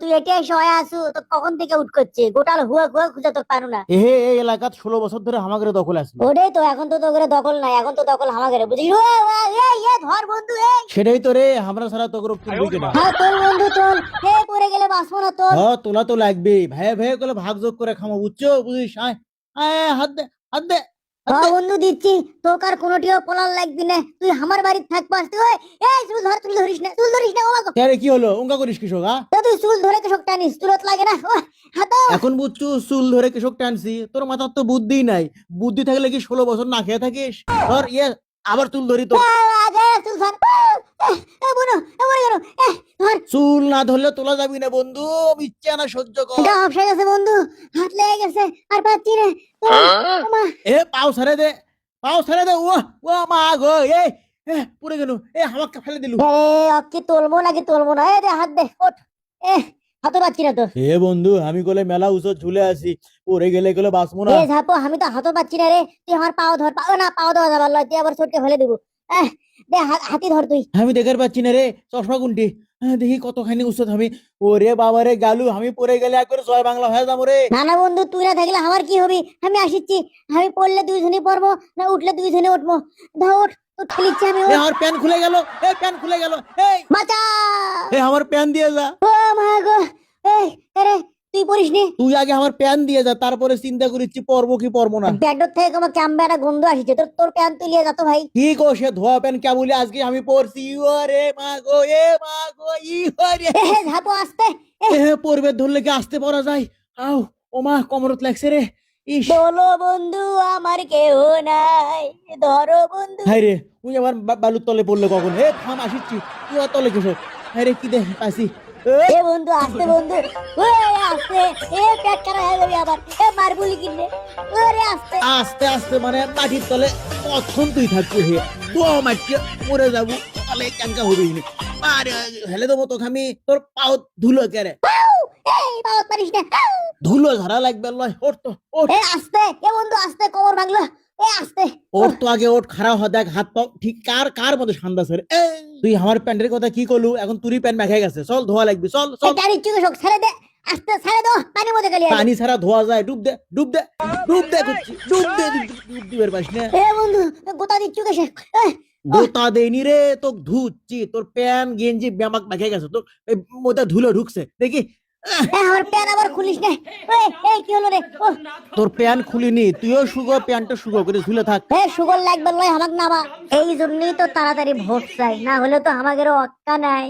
তুই এটাই সহায় আসু তো কখন থেকে উঠ করছে? গোটাল হুয়া হুয়া খুঁজে তো পারু না। এহে এই এলাকাত ষোলো বছর ধরে আমাদের দখল আসলো ওটাই তো এখন তো দখল নাই এখন তো দখল হামাগেরে বুঝলি? ও, ও, এই, এই, ধর বন্ধু এই সেটাই তো রে আমরা সারা তুলবি কিনা? হ্যাঁ তোর বন্ধু তোর। হে পড়ে গেলে বাঁচবো না তোর। হ তোলা তো লাগবে। ভাইয়া ভাইয়া করে ভাগ যোগ করে খামো বুঝছ? বুঝিস আয় আয়, হাত দে হাত দে হ্যাঁ বন্ধু দিচ্ছি। তোকে আর কোনোটিও পোলার লাগবি না। তুই আমার বাড়িতে থাকবাস তুই এই চুল ধর চুল ধরিস না চুল ধরিস না আরে কি হলো? উঙ্কা করিস কৃষক হ্যাঁ তা তুই চুল ধরে কেসব টানিস চুলত লাগে না। ও, হাতো এখন বুঝছ চুল ধরে কৃষক টানছি তোর মাথার তো বুদ্ধি নাই। বুদ্ধি থাকলে কি ষোলো বছর না খেয়ে থাকিস? ধর ইয়ে আবার চুল ধরি তো আগে চুল ধর। এ বুনো এ মরে এ ধর। চুল না ধরলে তোলা যাবি না বন্ধু ইচ্ছা না সহ্য কর। এটা অপসা গেছে বন্ধু। হাত লেগে গেছে আর পাচ্ছি না। এ পাও ছেড়ে দে পাও ছেড়ে দে ও ও মা গো এই এ, পড়ে গেল। এ ফেলে দিলু। অক্কি তোলবো নাকি তোলবো না? এ দে হাত দে ওঠ। এ হাতে পাচ্ছি না তো হে বন্ধু আমি গলে মেলা উচত ঝুলে পড়ে গেলে গেলে বাঁচবো না। এ ঝাপো আমি তো হাতও পাচ্ছি না রে। তুই আমার পাও ধর পাও না পাও দেওয়া যাবার লয় তুই আবার ছটকে ফেলে দিব। এহ, দে হাতি ধর তুই। আমি দেখার পাচ্ছি না রে চশমা কোনটি? দেখি কতখানি উচত আমি। ওরে বাবা রে গালু আমি পড়ে গেলে একবার জয় বাংলা হয়ে যাব রে। না না বন্ধু তুই না থাকলে আমার কি হবে? আমি আসিচ্ছি। আমি পড়লে দুইজনই পড়ব না উঠলে দুইজনে উঠবো। ধর ওঠ। তো ঠেলিচ্ছি আমি এ আমার প্যান খুলে গেল এ প্যান খুলে গেল এই। বাঁচা। এ আমার প্যান দিয়ে যা। ও মা গো এই আরে তুই পড়িস নি। তুই আগে আমার প্যান দিয়ে যা তারপরে চিন্তা করিচ্ছি পরবো কি পরবো না। ব্যাগডোর থেকে আমার ক্যাম্বে একটা গন্ধ আসছে তোর তোর প্যান তুই লিয়ে যা তো ভাই। কি কো সে ধোয়া প্যান কেবলি আজকে আমি পরছি? ওরে মা গো এ মা গো ই ওরে ঝাপো আসতে এ। পড়বে ধরলে কি আসতে পারা যায়? আও ও মা কমরত লাগছে রে। বলো বন্ধু আমার কেউ নাই। ধরো বন্ধু। হাই রে আমার বালুর তলে পড়লে কখন? হে থাম আসিচ্ছি। তুই আর তলে হাই রে কি দেখ পাইছি। এ, এ বন্ধু আসতে বন্ধু। ওরে আসতে। এ পেট খারাপ হয়ে যাবে আবার। এ মারবুলি ওরে আসতে। আস্তে আস্তে মানে মাটির তলে কখন তুই থাকবি হে? তো মাটি মরে যাব তলে কেনকা হবি নি। আরে হেলে দেবো তোকে আমি। তোর পাও ধুলো কেরে এই পারিস না। ধুলো ঝাড়া লাগবে লয় ওঠ তো এ আসতে এ বন্ধু আসতে কোমর ভাঙলো। এ আসতে। ওঠ তো আগে খারাপ হয় দেখ হাত পাও ঠিক কার কার মধ্যে সান্দা স্যার তুই আমার প্যান্টের কথা কি করলু এখন তুই প্যান্ট মেখে গেছে চল ধোয়া লাগবে চল চল। শোক ছেড়ে দে আসতে ছেড়ে দাও পানির মধ্যে গেলি পানি ছাড়া ধোয়া যায় ডুব দে ডুব দে ডুব দে করছি, ডুব দে ডুব না। এ বন্ধু গোটা দি চুকে শেখ গোতা দেইনি রে তোক ধুচ্ছি তোর প্যান গেঞ্জি ব্যামাক মেখে গেছে তোর মধ্যে ধুলো ঢুকছে দেখি। আমার প্যান আবার খুলিস না। এই কি হলো রে? তোর প্যান খুলিনি তুইও করে ঝুলে থাক। সুগর লাগবে লয় আমাক নামা। এই জন্যই তো তাড়াতাড়ি ভোট চাই না হলে তো আমাদেরও অক্কা নাই।